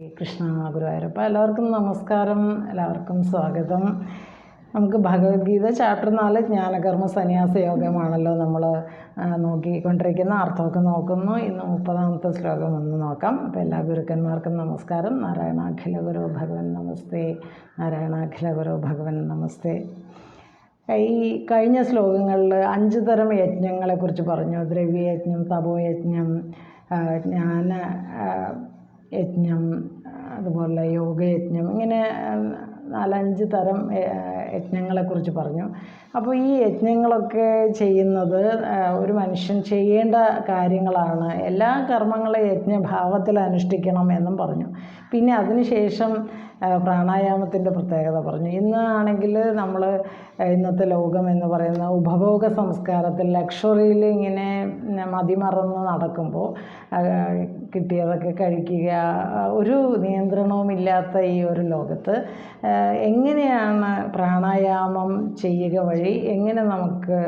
കൃഷ്ണ ഗുരുവായൂരപ്പ എല്ലാവർക്കും നമസ്കാരം എല്ലാവർക്കും സ്വാഗതം. നമുക്ക് ഭഗവത്ഗീത ചാപ്റ്റർ നാല് ജ്ഞാനകർമ്മ സന്യാസ യോഗമാണല്ലോ നമ്മൾ നോക്കിക്കൊണ്ടിരിക്കുന്ന. അർത്ഥമൊക്കെ നോക്കുന്നു. ഇന്ന് മുപ്പതാമത്തെ ശ്ലോകം ഒന്ന് നോക്കാം. അപ്പോൾ എല്ലാ ഗുരുക്കന്മാർക്കും നമസ്കാരം. നാരായണാഖില ഗുരു ഭഗവൻ നമസ്തേ. നാരായണാഖില ഗുരു ഭഗവൻ നമസ്തേ. ഈ കഴിഞ്ഞ ശ്ലോകങ്ങളിൽ അഞ്ച് തരം യജ്ഞങ്ങളെക്കുറിച്ച് പറഞ്ഞു. ദ്രവ്യയജ്ഞം തപോയജ്ഞം ജ്ഞാന യജ്ഞം അതുപോലെ യോഗയജ്ഞം ഇങ്ങനെ നാലഞ്ച് തരം യജ്ഞങ്ങളെക്കുറിച്ച് പറഞ്ഞു. അപ്പോൾ ഈ യജ്ഞങ്ങളൊക്കെ ചെയ്യുന്നത് ഒരു മനുഷ്യൻ ചെയ്യേണ്ട കാര്യങ്ങളാണ്. എല്ലാ കർമ്മങ്ങളും യജ്ഞഭാവത്തിൽ അനുഷ്ഠിക്കണം എന്നും പറഞ്ഞു. പിന്നെ അതിനുശേഷം പ്രാണായാമത്തിന്റെ പ്രത്യേകത പറഞ്ഞു. ഇന്ന് ആണെങ്കിൽ നമ്മൾ ഇന്നത്തെ ലോകം എന്ന് പറയുന്ന ഉപഭോഗ സംസ്കാരത്തിൽ ലക്ഷറിയിൽ ഇങ്ങനെ മതിമറന്ന് നടക്കുമ്പോൾ കിട്ടിയതൊക്കെ കഴിക്കുക ഒരു ഒരു നിയന്ത്രണവുമില്ലാത്ത ഈ ഒരു ലോകത്ത് എങ്ങനെയാണ് പ്രാണായാമം ചെയ്യുക വഴി എങ്ങനെ നമുക്ക്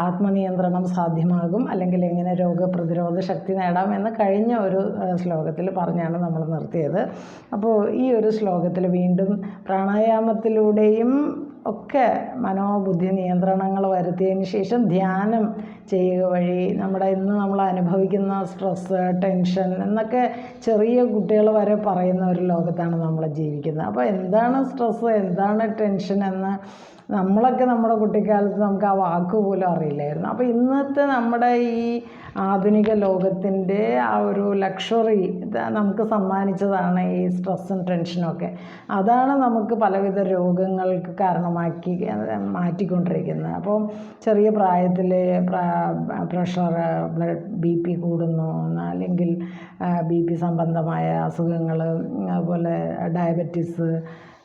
ആത്മനിയന്ത്രണം സാധ്യമാകും അല്ലെങ്കിൽ എങ്ങനെ രോഗപ്രതിരോധ ശക്തി നേടാം എന്ന് കഴിഞ്ഞ ഒരു ശ്ലോകത്തിൽ പറഞ്ഞാണ് നമ്മൾ നിർത്തിയത്. അപ്പോൾ ഈ ഒരു ശ്ലോകത്തിൽ വീണ്ടും പ്രാണായാമത്തിലൂടെയും ഒക്കെ മനോബുദ്ധി നിയന്ത്രണങ്ങൾ വരുത്തിയതിന് ശേഷം ധ്യാനം ചെയ്യുക വഴി നമ്മുടെ ഇന്ന് നമ്മൾ അനുഭവിക്കുന്ന സ്ട്രെസ്സ് ടെൻഷൻ എന്നൊക്കെ ചെറിയ കുട്ടികൾ വരെ പറയുന്ന ഒരു ലോകത്താണ് നമ്മൾ ജീവിക്കുന്നത്. അപ്പോൾ എന്താണ് സ്ട്രെസ്സ് എന്താണ് ടെൻഷൻ എന്ന് നമ്മളൊക്കെ നമ്മുടെ കുട്ടിക്കാലത്ത് നമുക്ക് ആ വാക്ക് പോലും അറിയില്ലായിരുന്നു. അപ്പോൾ ഇന്നത്തെ നമ്മുടെ ഈ ആധുനിക ലോകത്തിന്റെ ആ ഒരു ലക്ഷറി നമുക്ക് സമ്മാനിച്ചതാണ് ഈ സ്ട്രെസ്സും ടെൻഷനും ഒക്കെ. അതാണ് നമുക്ക് പലവിധ രോഗങ്ങൾക്ക് കാരണമാക്കി മാറ്റിക്കൊണ്ടിരിക്കുന്നത്. അപ്പോൾ ചെറിയ പ്രായത്തിൽ പ്രഷർ ബ്ലഡ് ബി പി കൂടുന്നു അല്ലെങ്കിൽ ബി പി സംബന്ധമായ അസുഖങ്ങൾ അതുപോലെ ഡയബറ്റീസ്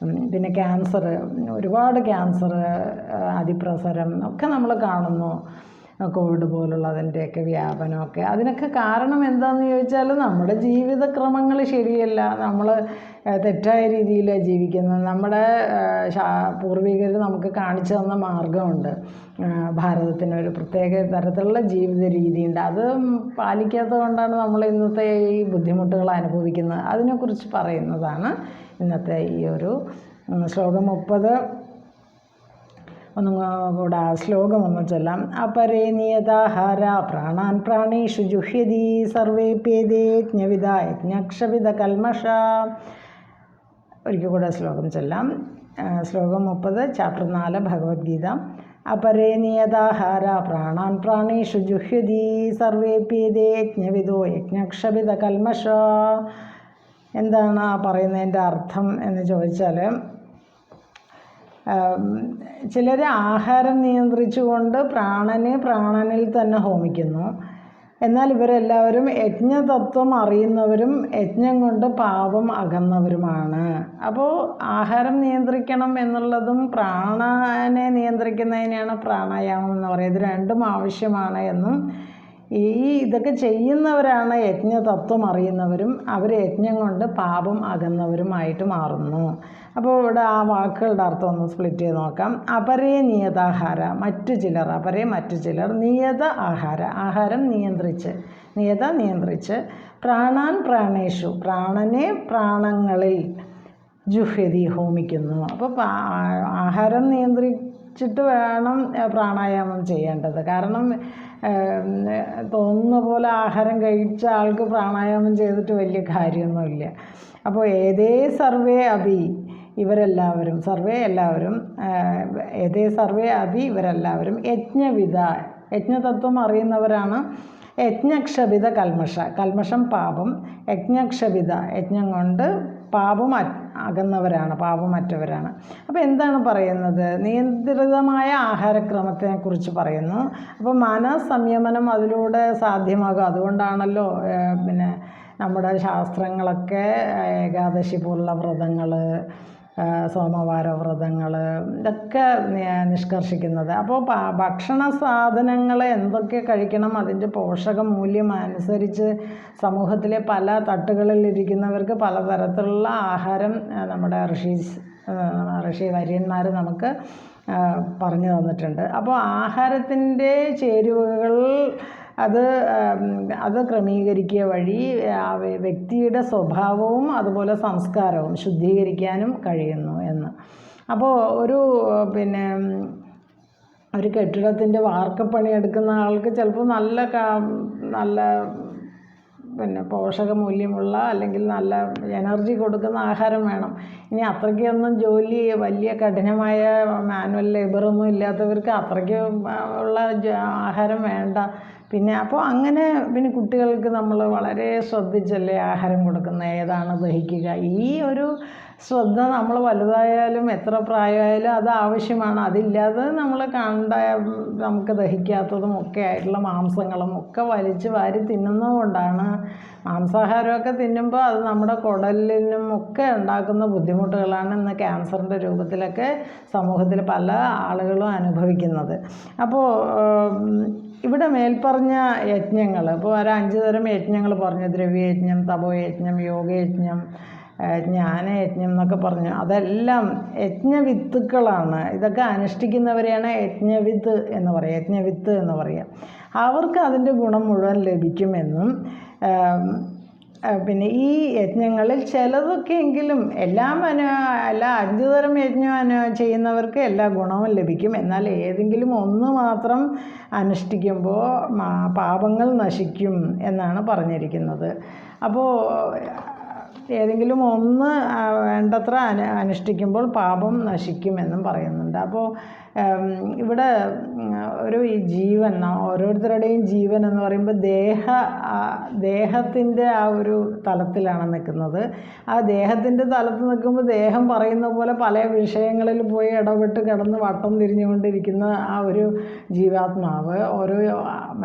പിന്നെ ക്യാൻസർ ഒരുപാട് ക്യാൻസർ അതിപ്രസരം ഒക്കെ നമ്മൾ കാണുന്നു. കോവിഡ് പോലുള്ള പോലുള്ളതിന്റെയൊക്കെ വ്യാപനമൊക്കെ. അതിനൊക്കെ കാരണം എന്താണെന്ന് ചോദിച്ചാൽ നമ്മുടെ ജീവിതക്രമങ്ങൾ ശരിയല്ല. നമ്മൾ തെറ്റായ രീതിയിലാണ് ജീവിക്കുന്നത്. നമ്മുടെ പൂർവികർ നമുക്ക് കാണിച്ചു തന്ന മാർഗമുണ്ട് ആ, ഭാരതത്തിന് ഒരു പ്രത്യേക തരത്തിലുള്ള ജീവിത രീതിയുണ്ട്. അത് പാലിക്കാത്തത് കൊണ്ടാണ് നമ്മൾ ഇന്നത്തെ ഈ ബുദ്ധിമുട്ടുകൾ അനുഭവിക്കുന്നത്. അതിനെക്കുറിച്ച് പറയുന്നതാണ് ഇന്നത്തെ ഈ ഒരു ശ്ലോകം മുപ്പത്. ഒന്നും കൂടെ ശ്ലോകം ഒന്ന് ചൊല്ലാം. അപരേ നിയതാഹാര പ്രാണാൻ പ്രാണേഷു ജുഹ്യതി സർവേപ്യേതേ യജ്ഞവിധ യജ്ഞക്ഷവിധ കൽമഷ. ഒരിക്കൽ കൂടെ ശ്ലോകം ചൊല്ലാം. ശ്ലോകം മുപ്പത് ചാപ്റ്റർ നാല് ഭഗവത്ഗീത. അപരേ നിയതാഹാര പ്രാണാൻ പ്രാണേഷു ജുഹ്യതി സർവേപ്യേതേ യജ്ഞവിധോ യജ്ഞക്ഷവിധ കൽമഷ. എന്താണ് പറയുന്നതിന്റെ അർത്ഥം എന്ന് ചോദിച്ചാൽ ചിലർ ആഹാരം നിയന്ത്രിച്ചുകൊണ്ട് പ്രാണനെ പ്രാണനിൽ തന്നെ ഹോമിക്കുന്നു. എന്നാൽ ഇവരെല്ലാവരും യജ്ഞതത്വം അറിയുന്നവരും യജ്ഞം കൊണ്ട് പാപം അകന്നവരുമാണ്. അപ്പോൾ ആഹാരം നിയന്ത്രിക്കണം എന്നുള്ളതും പ്രാണനെ നിയന്ത്രിക്കുന്നതിനെയാണ് പ്രാണായാമം എന്ന് പറയുന്നത്. രണ്ടും ആവശ്യമാണ് എന്നും ഈ ഇതൊക്കെ ചെയ്യുന്നവരാണ് യജ്ഞതത്വം അറിയുന്നവരും അവർ യജ്ഞം കൊണ്ട് പാപം അകന്നവരുമായിട്ട് മാറുന്നു. അപ്പോൾ ഇവിടെ ആ വാക്കുകളുടെ അർത്ഥം ഒന്ന് സ്പ്ലിറ്റ് ചെയ്ത് നോക്കാം. അപരേ നിയതാഹാര മറ്റു ചിലർ അപരേ മറ്റു ചിലർ നിയത ആഹാര ആഹാരം നിയന്ത്രിച്ച് നിയത നിയന്ത്രിച്ച് പ്രാണാൻ പ്രാണേഷു പ്രാണനെ പ്രാണങ്ങളിൽ ജുഹ്യതി ഹോമിക്കുന്നു. അപ്പോൾ ആഹാരം ആഹാരം നിയന്ത്രിച്ചിട്ട് വേണം പ്രാണായാമം ചെയ്യേണ്ടത്. കാരണം തോന്നുന്ന പോലെ ആഹാരം കഴിച്ച ആൾക്ക് പ്രാണായാമം ചെയ്തിട്ട് വലിയ കാര്യമൊന്നുമില്ല. അപ്പോൾ ഏതേ സർവേ അഭി ഇവരെല്ലാവരും സർവേ എല്ലാവരും ഏതേ സർവേ അഭി ഇവരെല്ലാവരും യജ്ഞവിധ യജ്ഞതത്വം അറിയുന്നവരാണ് യജ്ഞക്ഷപിത കൽമഷ. കൽമഷം പാപം യജ്ഞക്ഷപിത യജ്ഞം കൊണ്ട് പാപം അകന്നവരാണ് പാപമറ്റവരാണ്. അപ്പോൾ എന്താണ് പറയുന്നത്? നിയന്ത്രിതമായ ആഹാരക്രമത്തെ കുറിച്ച് പറയുന്നു. അപ്പോൾ മനസംയമനം അതിലൂടെ സാധ്യമാകും. അതുകൊണ്ടാണല്ലോ പിന്നെ നമ്മുടെ ശാസ്ത്രങ്ങളൊക്കെ ഏകാദശി പോലുള്ള വ്രതങ്ങൾ സോമവാര വ്രതങ്ങൾ ഇതൊക്കെ നിഷ്കർഷിക്കുന്നത്. അപ്പോൾ ഭക്ഷണ സാധനങ്ങൾ എന്തൊക്കെ കഴിക്കണം അതിന്റെ പോഷക മൂല്യം അനുസരിച്ച് സമൂഹത്തിലെ പല തട്ടുകളിൽ ഇരിക്കുന്നവർക്ക് പലതരത്തിലുള്ള ആഹാരം നമ്മുടെ ഋഷീസ് ഋഷി വര്യന്മാർ നമുക്ക് പറഞ്ഞു തന്നിട്ടുണ്ട്. അപ്പോൾ ആഹാരത്തിന്റെ ചേരുവകൾ അത് അത് ക്രമീകരിക്കുക വഴി വ്യക്തിയുടെ സ്വഭാവവും അതുപോലെ സംസ്കാരവും ശുദ്ധീകരിക്കാനും കഴിയുന്നു എന്ന്. അപ്പോൾ ഒരു പിന്നെ ഒരു കെട്ടിടത്തിന്റെ വാർക്കപ്പണി എടുക്കുന്ന ആൾക്ക് ചിലപ്പോൾ നല്ല നല്ല പിന്നെ പോഷകമൂല്യമുള്ള അല്ലെങ്കിൽ നല്ല എനർജി കൊടുക്കുന്ന ആഹാരം വേണം. ഇനി അത്രയ്ക്കൊന്നും ജോലി വലിയ കഠിനമായ മാനുവൽ ലേബറൊന്നും ഇല്ലാത്തവർക്ക് അത്രയ്ക്ക് ഉള്ള ആഹാരം വേണ്ട. പിന്നെ അപ്പോൾ അങ്ങനെ പിന്നെ കുട്ടികൾക്ക് നമ്മൾ വളരെ ശ്രദ്ധിച്ചല്ലേ ആഹാരം കൊടുക്കുന്നത് ഏതാണ് ദഹിക്കുക? ഈ ഒരു ശ്രദ്ധ നമ്മൾ വലുതായാലും എത്ര പ്രായമായാലും അത് ആവശ്യമാണ്. അതില്ലാതെ നമ്മൾ കണ്ട നമുക്ക് ദഹിക്കാത്തതും ഒക്കെ ആയിട്ടുള്ള മാംസങ്ങളും ഒക്കെ വലിച്ച് വാരി തിന്നുന്നത് കൊണ്ടാണ് മാംസാഹാരമൊക്കെ തിന്നുമ്പോൾ അത് നമ്മുടെ കുടലിനും ഒക്കെ ഉണ്ടാക്കുന്ന ബുദ്ധിമുട്ടുകളാണ് ഇന്ന് ക്യാൻസറിന്റെ രൂപത്തിലൊക്കെ സമൂഹത്തിൽ പല ആളുകളും അനുഭവിക്കുന്നത്. അപ്പോൾ ഇവിടെ മേൽപ്പറഞ്ഞ യജ്ഞങ്ങൾ ഇപ്പോൾ ഒരു അഞ്ച് തരം യജ്ഞങ്ങൾ പറഞ്ഞു ദ്രവ്യയജ്ഞം തപോയജ്ഞം യോഗയജ്ഞം ഏഹ് ജ്ഞാനയജ്ഞം എന്നൊക്കെ പറഞ്ഞു. അതെല്ലാം യജ്ഞവിത്തുക്കളാണ്. ഇതൊക്കെ അനുഷ്ഠിക്കുന്നവരെയാണ് യജ്ഞവിത്ത് എന്ന് പറയുക യജ്ഞവിത്ത് എന്ന് പറയുക അവർക്ക് അതിന്റെ ഗുണം മുഴുവൻ ലഭിക്കുമെന്നും പിന്നെ ഈ യജ്ഞങ്ങളിൽ ചിലതൊക്കെ എങ്കിലും എല്ലാം അനു എല്ലാ അഞ്ച് തരം യജ്ഞം അനു ചെയ്യുന്നവർക്ക് എല്ലാ ഗുണവും ലഭിക്കും. എന്നാൽ ഏതെങ്കിലും ഒന്ന് മാത്രം അനുഷ്ഠിക്കുമ്പോൾ പാപങ്ങൾ നശിക്കും എന്നാണ് പറഞ്ഞിരിക്കുന്നത്. അപ്പോൾ ഏതെങ്കിലും ഒന്ന് വേണ്ടത്ര അനു അനുഷ്ഠിക്കുമ്പോൾ പാപം നശിക്കുമെന്നും പറയുന്നുണ്ട്. അപ്പോൾ ഇവിടെ ഒരു ഈ ജീവൻ ഓരോരുത്തരുടെയും ജീവൻ എന്ന് പറയുമ്പോൾ ദേഹ ദേഹത്തിന്റെ ആ ഒരു തലത്തിലാണ് നിൽക്കുന്നത്. ആ ദേഹത്തിന്റെ തലത്ത് നിൽക്കുമ്പോൾ ദേഹം പറയുന്ന പോലെ പല വിഷയങ്ങളിൽ പോയി ഇടപെട്ട് കിടന്ന് വട്ടം തിരിഞ്ഞുകൊണ്ടിരിക്കുന്ന ആ ഒരു ജീവാത്മാവ് ഓരോ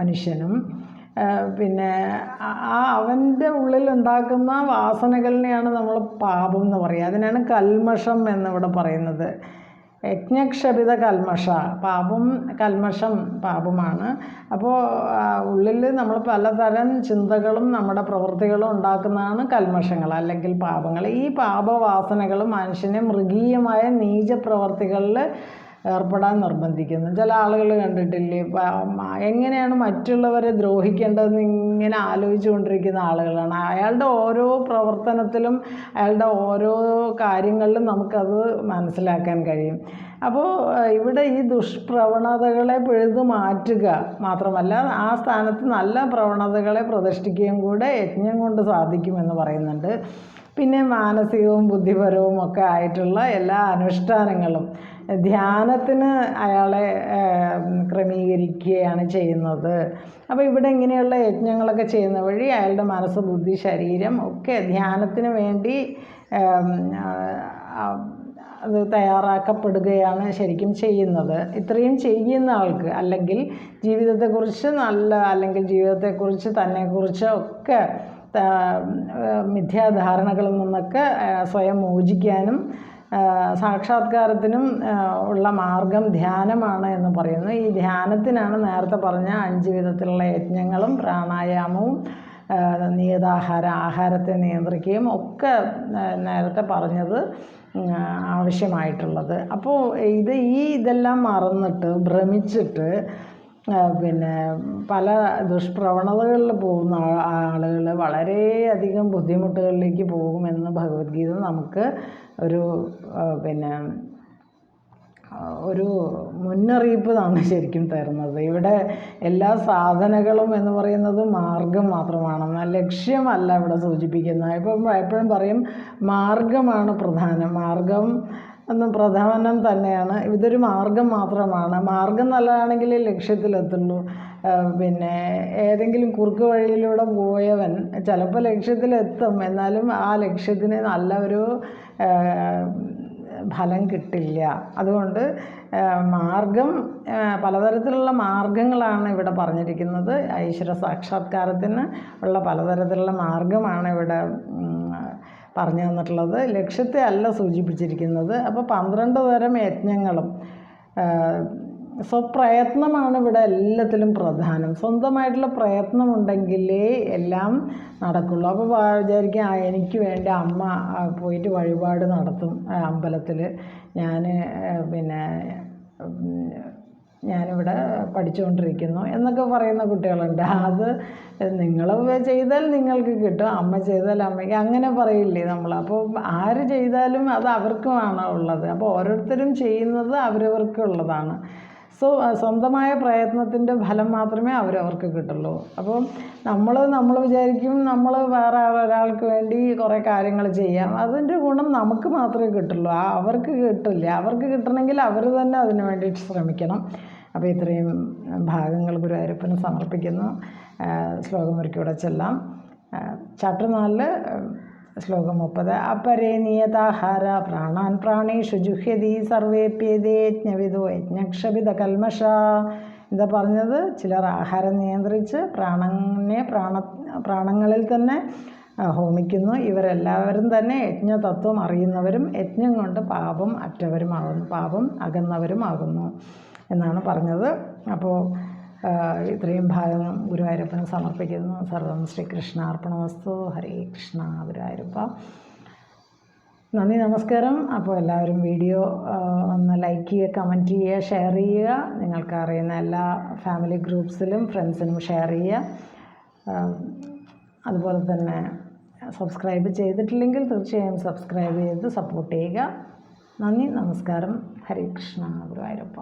മനുഷ്യനും. പിന്നെ ആ- അവന്റെ ഉള്ളിൽ ഉണ്ടാക്കുന്ന വാസനകളിനെയാണ് നമ്മൾ പാപം എന്ന് പറയുക. അതിനാണ് കൽമഷം എന്നിവിടെ പറയുന്നത്. യജ്ഞക്ഷപിത കൽമഷ. പാപം കൽമഷം പാപമാണ്. അപ്പോൾ ഉള്ളിൽ നമ്മൾ പലതരം ചിന്തകളും നമ്മുടെ പ്രവൃത്തികളും ഉണ്ടാക്കുന്നതാണ് കൽമഷങ്ങൾ അല്ലെങ്കിൽ പാപങ്ങൾ. ഈ പാപവാസനകൾ മനുഷ്യനെ മൃഗീയമായ നീച പ്രവർത്തികളിൽ ഏർപ്പെടാൻ നിർബന്ധിക്കുന്നു. ചില ആളുകൾ കണ്ടിട്ടില്ലേ എങ്ങനെയാണ് മറ്റുള്ളവരെ ദ്രോഹിക്കേണ്ടതെന്ന് ഇങ്ങനെ ആലോചിച്ചു കൊണ്ടിരിക്കുന്ന ആളുകളാണ്. അയാളുടെ ഓരോ പ്രവർത്തനത്തിലും അയാളുടെ ഓരോ കാര്യങ്ങളിലും നമുക്കത് മനസ്സിലാക്കാൻ കഴിയും. അപ്പോൾ ഇവിടെ ഈ ദുഷ്പ്രവണതകളെ പിഴുതു മാറ്റുക മാത്രമല്ല ആ സ്ഥാനത്ത് നല്ല പ്രവണതകളെ പ്രതിഷ്ഠിക്കുകയും കൂടെ യജ്ഞം കൊണ്ട് സാധിക്കുമെന്ന് പറയുന്നുണ്ട്. പിന്നെ മാനസികവും ബുദ്ധിപരവും ഒക്കെ ആയിട്ടുള്ള എല്ലാ അനുഷ്ഠാനങ്ങളും ധ്യാനത്തിന് അയാളെ ക്രമീകരിക്കുകയാണ് ചെയ്യുന്നത്. അപ്പോൾ ഇവിടെ ഇങ്ങനെയുള്ള യജ്ഞങ്ങളൊക്കെ ചെയ്യുന്ന വഴി അയാളുടെ മനസ്സ് ബുദ്ധി ശരീരം ഒക്കെ ധ്യാനത്തിന് വേണ്ടി അത് തയ്യാറാക്കപ്പെടുകയാണ് ശരിക്കും ചെയ്യുന്നത്. ഇത്രയും ചെയ്യുന്ന ആൾക്ക് അല്ലെങ്കിൽ ജീവിതത്തെക്കുറിച്ച് നല്ല അല്ലെങ്കിൽ ജീവിതത്തെക്കുറിച്ച് തന്നെക്കുറിച്ച് ഒക്കെ മിഥ്യാധാരണകളിൽ നിന്നൊക്കെ സ്വയം മോചിക്കാനും സാക്ഷാത്കാരത്തിനും ഉള്ള മാർഗം ധ്യാനമാണ് എന്ന് പറയുന്നു. ഈ ധ്യാനത്തിനാണ് നേരത്തെ പറഞ്ഞ അഞ്ച് വിധത്തിലുള്ള യജ്ഞങ്ങളും പ്രാണായാമവും നിയതാഹാര ആഹാരത്തെ നിയന്ത്രിക്കുകയും ഒക്കെ നേരത്തെ പറഞ്ഞത് ആവശ്യമായിട്ടുള്ളത്. അപ്പോൾ ഇത് ഈ ഇതെല്ലാം മറന്നിട്ട് ഭ്രമിച്ചിട്ട് പിന്നെ പല ദുഷ്പ്രവണതകളിൽ പോകുന്ന ആളുകൾ വളരെയധികം ബുദ്ധിമുട്ടുകളിലേക്ക് പോകുമെന്ന് ഭഗവത്ഗീത നമുക്ക് ഒരു പിന്നെ ഒരു മുന്നറിയിപ്പ് തന്നെ ശരിക്കും തരുന്നത്. ഇവിടെ എല്ലാ സാധനങ്ങളും എന്ന് പറയുന്നത് മാർഗം മാത്രമാണ്. ലക്ഷ്യമല്ല ഇവിടെ സൂചിപ്പിക്കുന്നത്. ഇപ്പം എപ്പോഴും പറയും മാർഗമാണ് പ്രധാനം. മാർഗം എന്നും പ്രധാനം തന്നെയാണ്. ഇതൊരു മാർഗം മാത്രമാണ്. മാർഗം നല്ലതാണെങ്കിൽ ലക്ഷ്യത്തിലെത്തുള്ളൂ പിന്നെ ഏതെങ്കിലും കുറുക്ക് വഴിയിലൂടെ പോയവൻ ചിലപ്പോൾ ലക്ഷ്യത്തിലെത്തും. എന്നാലും ആ ലക്ഷ്യത്തിന് നല്ല ഒരു ഫലം കിട്ടില്ല. അതുകൊണ്ട് മാർഗം പലതരത്തിലുള്ള മാർഗങ്ങളാണ് ഇവിടെ പറഞ്ഞിരിക്കുന്നത്. ഈശ്വര സാക്ഷാത്കാരത്തിന് ഉള്ള പലതരത്തിലുള്ള മാർഗമാണ് ഇവിടെ പറഞ്ഞു തന്നിട്ടുള്ളത്. ലക്ഷ്യത്തെ അല്ല സൂചിപ്പിച്ചിരിക്കുന്നത്. അപ്പോൾ പന്ത്രണ്ട് തരം യജ്ഞങ്ങളും സ്വപ്രയത്നമാണ് ഇവിടെ എല്ലാത്തിലും പ്രധാനം. സ്വന്തമായിട്ടുള്ള പ്രയത്നമുണ്ടെങ്കിലേ എല്ലാം നടക്കുള്ളൂ. അപ്പോൾ വിചാരിക്കും ആ എനിക്ക് വേണ്ടി അമ്മ പോയിട്ട് വഴിപാട് നടത്തും അമ്പലത്തിൽ ഞാൻ പിന്നെ ഞാനിവിടെ പഠിച്ചുകൊണ്ടിരിക്കുന്നു എന്നൊക്കെ പറയുന്ന കുട്ടികളുണ്ട്. അത് നിങ്ങൾ ചെയ്താൽ നിങ്ങൾക്ക് കിട്ടും അമ്മ ചെയ്താൽ അമ്മയ്ക്ക് അങ്ങനെ പറയില്ലേ നമ്മൾ. അപ്പോൾ ആര് ചെയ്താലും അത് അവർക്കുമാണ് ഉള്ളത്. അപ്പോൾ ഓരോരുത്തരും ചെയ്യുന്നത് അവരവർക്കുള്ളതാണ്. സോ സ്വന്തമായ പ്രയത്നത്തിന്റെ ഫലം മാത്രമേ അവരവർക്ക് കിട്ടുള്ളൂ. അപ്പോൾ നമ്മൾ നമ്മൾ വിചാരിക്കും നമ്മൾ വേറെ ഒരാൾക്ക് വേണ്ടി കുറേ കാര്യങ്ങൾ ചെയ്യാം. അതിന്റെ ഗുണം നമുക്ക് മാത്രമേ കിട്ടുള്ളൂ. ആ അവർക്ക് കിട്ടില്ല. അവർക്ക് കിട്ടണമെങ്കിൽ അവർ തന്നെ അതിന് വേണ്ടിയിട്ട് ശ്രമിക്കണം. അപ്പോൾ ഇത്രയും ഭാഗങ്ങൾ ഗുരുവായൂരപ്പന് സമർപ്പിക്കുന്നു. ശ്ലോകം ഇവിടെ ചെല്ലാം. ചാപ്റ്റർ നാലിൽ ശ്ലോകം മുപ്പത്. അപരേ നിയതാഹാര പ്രാണാൻ പ്രാണേഷു ജുഹ്യതി സർവേപ്യേതേ യജ്ഞവിദോ യജ്ഞക്ഷപിത കൽമഷ. എന്താ പറഞ്ഞത്? ചിലർ ആഹാരം നിയന്ത്രിച്ച് പ്രാണനെ പ്രാണ പ്രാണങ്ങളിൽ തന്നെ ഹോമിക്കുന്നു. ഇവരെല്ലാവരും തന്നെ യജ്ഞതത്വം അറിയുന്നവരും യജ്ഞം കൊണ്ട് പാപം അറ്റവരുമാകുന്നു പാപം അകന്നവരുമാകുന്നു എന്നാണ് പറഞ്ഞത്. അപ്പോൾ ഇത്രയും ഭാഗം ഗുരുവായൂരപ്പന് സമർപ്പിക്കുന്നു. സർവം അർപ്പണവസ്തു ഹരേ കൃഷ്ണ ഗുരുവായൂരപ്പ. നന്ദി നമസ്കാരം. അപ്പോൾ എല്ലാവരും വീഡിയോ ഒന്ന് ലൈക്ക് ചെയ്യുക കമന്റ് ചെയ്യുക ഷെയർ ചെയ്യുക. നിങ്ങൾക്ക് അറിയുന്ന എല്ലാ ഫാമിലി ഗ്രൂപ്പ്സിലും ഫ്രണ്ട്സിനും ഷെയർ ചെയ്യുക. അതുപോലെ തന്നെ സബ്സ്ക്രൈബ് ചെയ്തിട്ടില്ലെങ്കിൽ തീർച്ചയായും സബ്സ്ക്രൈബ് ചെയ്ത് സപ്പോർട്ട് ചെയ്യുക. നന്ദി നമസ്കാരം. ഹരേ കൃഷ്ണ ഗുരുവായൂരപ്പ.